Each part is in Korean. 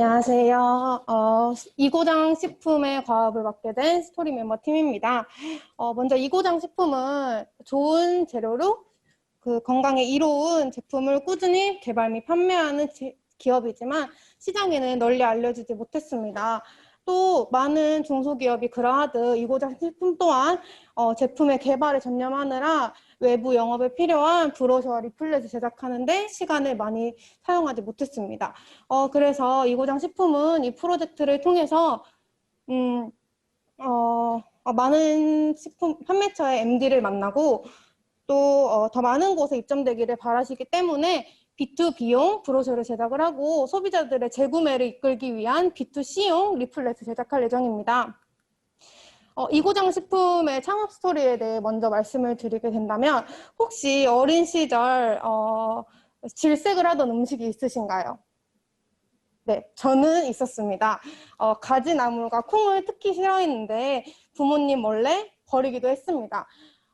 안녕하세요. 어, 이고장 식품의 과업을 맡게 된 스토리 멤버 팀입니다. 어, 먼저 이고장 식품은 좋은 재료로 그 건강에 이로운 제품을 꾸준히 개발 및 판매하는 제- 기업이지만 시장에는 널리 알려지지 못했습니다. 또 많은 중소기업이 그러하듯 이고장 식품 또한 어, 제품의 개발에 전념하느라 외부 영업에 필요한 브로셔와 리플렛을 제작하는데 시간을 많이 사용하지 못했습니다. 어, 그래서 이고장 식품은 이 프로젝트를 통해서, 음, 어, 어, 많은 식품 판매처의 MD를 만나고 또 어, 더 많은 곳에 입점되기를 바라시기 때문에 B2B용 브로셔를 제작을 하고 소비자들의 재구매를 이끌기 위한 B2C용 리플렛을 제작할 예정입니다. 어, 이고장 식품의 창업 스토리에 대해 먼저 말씀을 드리게 된다면 혹시 어린 시절 어, 질색을 하던 음식이 있으신가요? 네, 저는 있었습니다. 어, 가지나물과 콩을 특히 싫어했는데 부모님 몰래 버리기도 했습니다.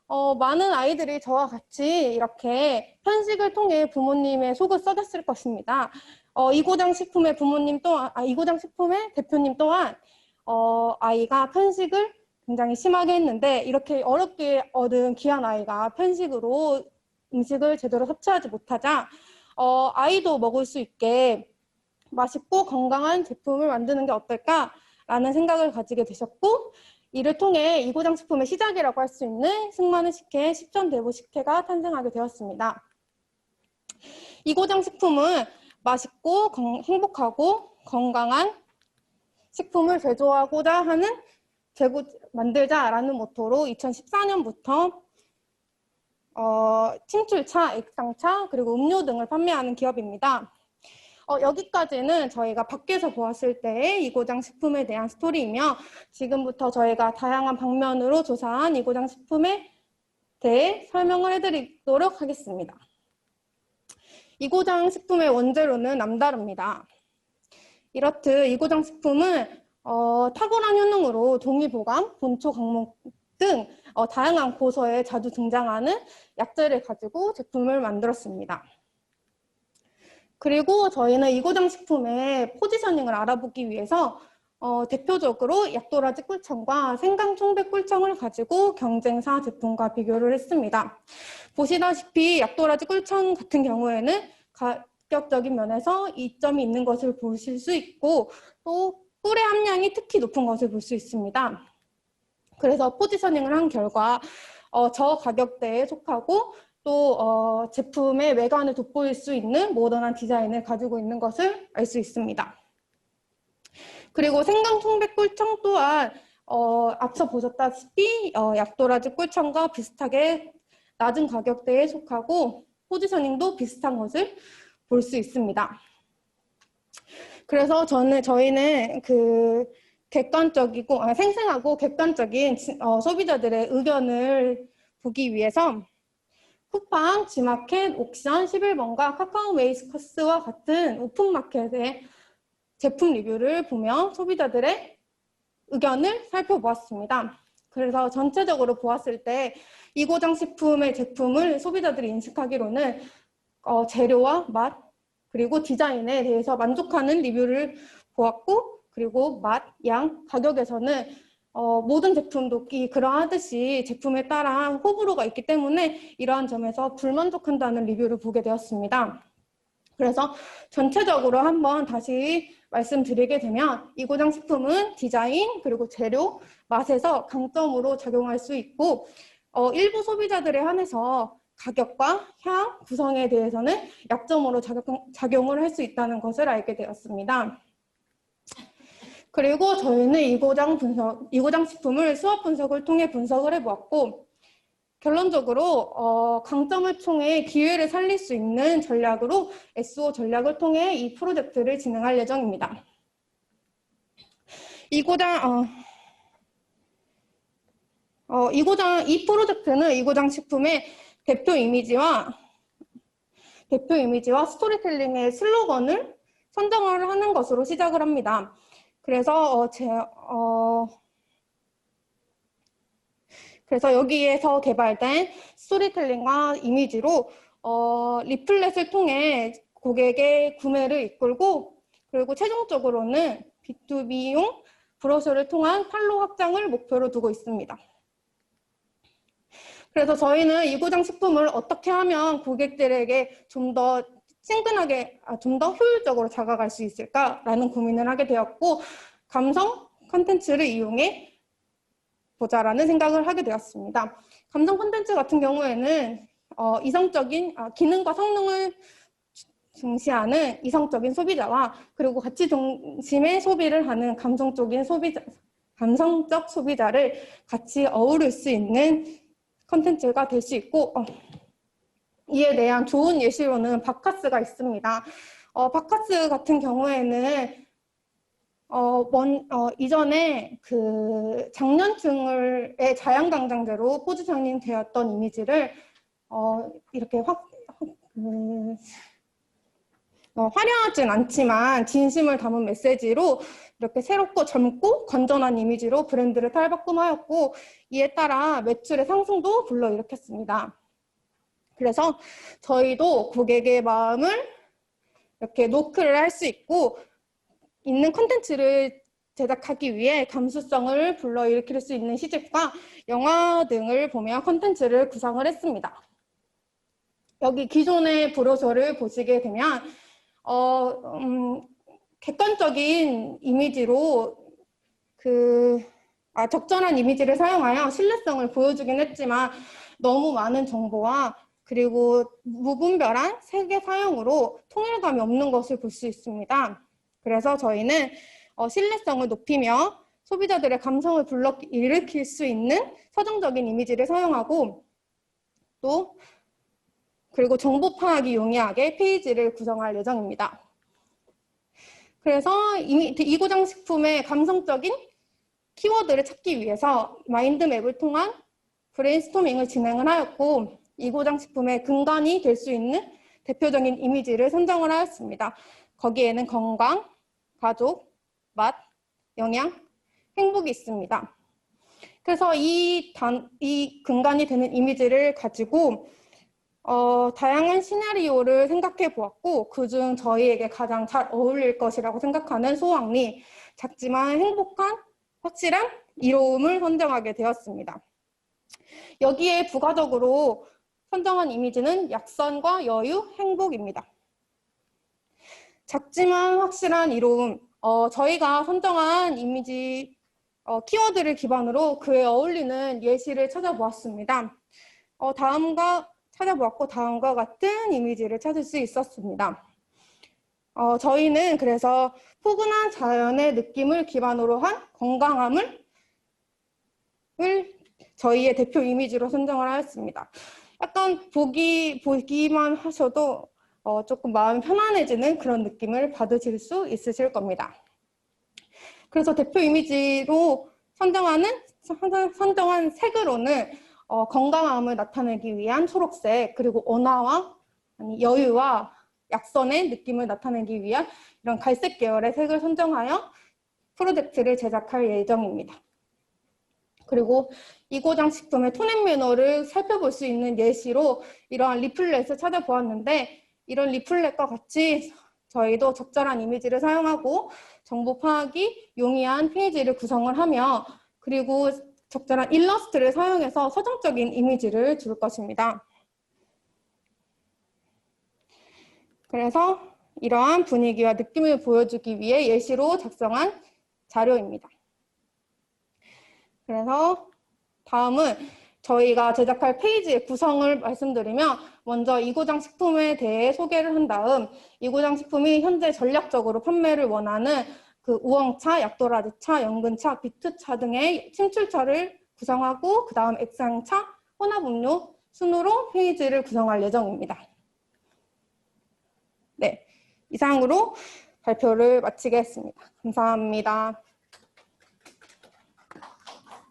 어, 많은 아이들이 저와 같이 이렇게 편식을 통해 부모님의 속을 썩였을 것입니다. 어, 이고장 식품의 부모님 또한, 아, 이고장 식품의 대표님 또한 어, 아이가 편식을 굉장히 심하게 했는데 이렇게 어렵게 얻은 귀한 아이가 편식으로 음식을 제대로 섭취하지 못하자 어, 아이도 먹을 수 있게 맛있고 건강한 제품을 만드는 게 어떨까라는 생각을 가지게 되셨고 이를 통해 이고장 식품의 시작이라고 할 수 있는 승마는 식혜, 십전 대보 식혜가 탄생하게 되었습니다. 이고장 식품은 맛있고 건- 행복하고 건강한 식품을 제조하고자 하는 제고 만들자라는 모토로 2014년부터 어, 침출차, 액상차, 그리고 음료 등을 판매하는 기업입니다. 어, 여기까지는 저희가 밖에서 보았을 때의 이고장 식품에 대한 스토리이며 지금부터 저희가 다양한 방면으로 조사한 이고장 식품에 대해 설명을 해드리도록 하겠습니다. 이고장 식품의 원재료는 남다릅니다. 이렇듯 이고장 식품은 어, 탁월한 효능으로 동의보감, 본초 강목 등 어, 다양한 고서에 자주 등장하는 약재를 가지고 제품을 만들었습니다. 그리고 저희는 이고장 식품의 포지셔닝을 알아보기 위해서 어, 대표적으로 약도라지 꿀청과 생강 총백 꿀청을 가지고 경쟁사 제품과 비교를 했습니다. 보시다시피 약도라지 꿀청 같은 경우에는 가격적인 면에서 이점이 있는 것을 보실 수 있고 또 꿀의 함량이 특히 높은 것을 볼 수 있습니다. 그래서 포지셔닝을 한 결과 어, 저 가격대에 속하고 또 어, 제품의 외관을 돋보일 수 있는 모던한 디자인을 가지고 있는 것을 알 수 있습니다. 그리고 생강 통백 꿀청 또한 어, 앞서 보셨다시피 어, 약도라지 꿀청과 비슷하게 낮은 가격대에 속하고 포지셔닝도 비슷한 것을 볼 수 있습니다. 그래서 저는 저희는 그 객관적이고 아, 생생하고 객관적인 지- 어, 소비자들의 의견을 보기 위해서 쿠팡, 지마켓, 옥션, 11번과 카카오 메이스커스와 같은 오픈마켓의 제품 리뷰를 보며 소비자들의 의견을 살펴보았습니다. 그래서 전체적으로 보았을 때 이고장 식품의 제품을 소비자들이 인식하기로는 어, 재료와 맛 그리고 디자인에 대해서 만족하는 리뷰를 보았고 그리고 맛, 양, 가격에서는 어, 모든 제품도 이 그러하듯이 제품에 따라 호불호가 있기 때문에 이러한 점에서 불만족한다는 리뷰를 보게 되었습니다. 그래서 전체적으로 한번 다시 말씀드리게 되면 이고장 식품은 디자인 그리고 재료, 맛에서 강점으로 작용할 수 있고 어, 일부 소비자들에 한해서 가격과 향, 구성에 대해서는 약점으로 작용, 작용 을 할 수 있다는 것을 알게 되었습니다. 그리고 저희는 이고장 분석, 이고장 식품을 수업 분석을 통해 분석을 해보았고, 결론적으로 어, 강점을 통해 기회를 살릴 수 있는 전략으로 SO 전략을 통해 이 프로젝트를 진행할 예정입니다. 이고장 어, 어, 이고장 이 프로젝트는 이고장 식품의 대표 이미지와 대표 이미지와 스토리텔링의 슬로건을 선정을 하는 것으로 시작을 합니다. 그래서 어, 제, 어, 그래서 여기에서 개발된 스토리텔링과 이미지로 어, 리플렛을 통해 고객의 구매를 이끌고 그리고 최종적으로는 B2B용 브로셔를 통한 판로 확장을 목표로 두고 있습니다. 그래서 저희는 이고장 식품을 어떻게 하면 고객들에게 좀 더 친근하게, 아, 좀 더 효율적으로 다가갈 수 있을까라는 고민을 하게 되었고, 감성 컨텐츠를 이용해 보자라는 생각을 하게 되었습니다. 감성 콘텐츠 같은 경우에는 어, 이성적인 아, 기능과 성능을 중시하는 이성적인 소비자와 그리고 가치 중심의 소비를 하는 감성적인 소비자, 감성적 소비자를 같이 어우를 수 있는 컨텐츠가 될 수 있고 어, 이에 대한 좋은 예시로는 바카스가 있습니다. 어, 바카스 같은 경우에는 어, 먼, 어, 이전에 그 장년층의 자양강장제로 포지셔닝 되었던 이미지를 어, 이렇게 확, 그, 어, 화려하진 않지만 진심을 담은 메시지로 이렇게 새롭고 젊고 건전한 이미지로 브랜드를 탈바꿈하였고 이에 따라 매출의 상승도 불러일으켰습니다. 그래서 저희도 고객의 마음을 이렇게 노크를 할 수 있고 있는 컨텐츠를 제작하기 위해 감수성을 불러일으킬 수 있는 시집과 영화 등을 보며 컨텐츠를 구성을 했습니다. 여기 기존의 브로셔를 보시게 되면 어, 음, 객관적인 이미지로 그 아, 적절한 이미지를 사용하여 신뢰성을 보여주긴 했지만 너무 많은 정보와 그리고 무분별한 세계 사용으로 통일감이 없는 것을 볼 수 있습니다. 그래서 저희는 어, 신뢰성을 높이며 소비자들의 감성을 불러 일으킬 수 있는 서정적인 이미지를 사용하고 또 그리고 정보 파악이 용이하게 페이지를 구성할 예정입니다. 그래서 이고장 식품의 감성적인 키워드를 찾기 위해서 마인드맵을 통한 브레인스토밍을 진행을 하였고 이고장 식품의 근간이 될 수 있는 대표적인 이미지를 선정을 하였습니다. 거기에는 건강, 가족, 맛, 영양, 행복이 있습니다. 그래서 이, 단, 이 근간이 되는 이미지를 가지고 어, 다양한 시나리오를 생각해 보았고 그중 저희에게 가장 잘 어울릴 것이라고 생각하는 소왕리 작지만 행복한 확실한 이로움을 선정하게 되었습니다. 여기에 부가적으로 선정한 이미지는 약선과 여유, 행복입니다. 작지만 확실한 이로움, 어, 저희가 선정한 이미지 어, 키워드를 기반으로 그에 어울리는 예시를 찾아보았습니다. 어, 다음과 찾아보았고 다음과 같은 이미지를 찾을 수 있었습니다. 어, 저희는 그래서 포근한 자연의 느낌을 기반으로 한 건강함을 저희의 대표 이미지로 선정을 하였습니다. 약간 보기, 보기만 하셔도 어, 조금 마음이 편안해지는 그런 느낌을 받으실 수 있으실 겁니다. 그래서 대표 이미지로 선정하는, 선정한 색으로는 어, 건강함을 나타내기 위한 초록색, 그리고 온화와 아니, 여유와 약선의 느낌을 나타내기 위한 이런 갈색 계열의 색을 선정하여 프로젝트를 제작할 예정입니다. 그리고 이고장 식품의 톤앤 매너를 살펴볼 수 있는 예시로 이러한 리플렛을 찾아보았는데 이런 리플렛과 같이 저희도 적절한 이미지를 사용하고 정보 파악이 용이한 페이지를 구성을 하며 그리고 적절한 일러스트를 사용해서 서정적인 이미지를 줄 것입니다. 그래서 이러한 분위기와 느낌을 보여주기 위해 예시로 작성한 자료입니다. 그래서 다음은 저희가 제작할 페이지의 구성을 말씀드리면 먼저 이고장 식품에 대해 소개를 한 다음 이고장 식품이 현재 전략적으로 판매를 원하는 그 우엉차, 약도라지차, 연근차, 비트차 등의 침출차를 구성하고 그 다음 액상차, 혼합음료 순으로 페이지를 구성할 예정입니다. 네, 이상으로 발표를 마치겠습니다. 감사합니다.